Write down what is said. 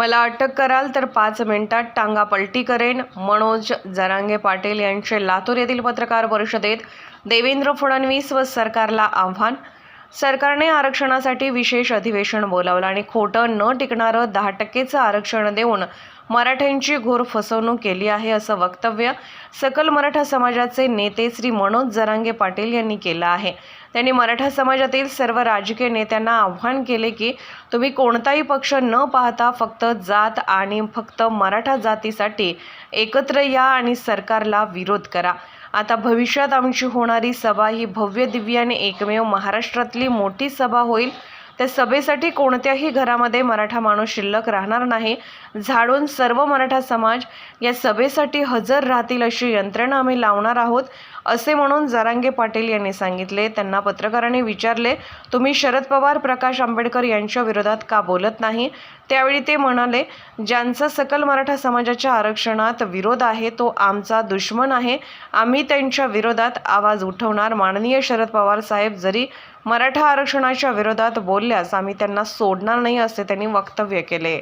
मला अटक कराल तर पाच मिनिटात टांगा पलटी करेन. मनोज जरांगे पाटील यांचे लातूर येथील पत्रकार परिषदेत देवेंद्र फडणवीस व सरकारला आव्हान. सरकारने आरक्षणासाठी विशेष अधिवेशन बोलावलं आणि खोटं न टिकणारं दहा टक्केचं आरक्षण देऊन मराठ्यांची घोर फसवणूक केली आहे असं वक्तव्य सकल मराठा समाजाचे नेते श्री मनोज जरांगे पाटील यांनी केलं आहे. त्यांनी मराठा समाजातील सर्व राजकीय नेत्यांना आव्हान केले की तुम्ही कोणताही पक्ष न पाहता फक्त जात आणि फक्त मराठा जातीसाठी एकत्र या आणि सरकारला विरोध करा. आता भविष्यात आमची होणारी सभा ही भव्य दिव्याने एकमेव महाराष्ट्रातली मोठी सभा होईल त्या सभेसाठी कोणत्याही घरामध्ये मराठा माणूस शिल्लक राहणार नाही. झाडून सर्व मराठा समाज या सभेसाठी हजर राहतील अशी यंत्रणा आम्ही लावणार आहोत असे म्हणून जरांगे पाटील यांनी सांगितले. त्यांना पत्रकारांनी विचारले तुम्ही शरद पवार प्रकाश आंबेडकर यांच्या विरोधात का बोलत नाही? त्यावेळी ते म्हणाले ज्यांचा सकल मराठा समाजाच्या आरक्षणात विरोध आहे तो आमचा दुश्मन आहे. आम्ही त्यांच्या विरोधात आवाज उठवणार. माननीय शरद पवार साहेब जरी मराठा आरक्षणाच्या विरोधात बोलल्यास आम्ही त्यांना सोडणार नाही असे त्यांनी वक्तव्य केले.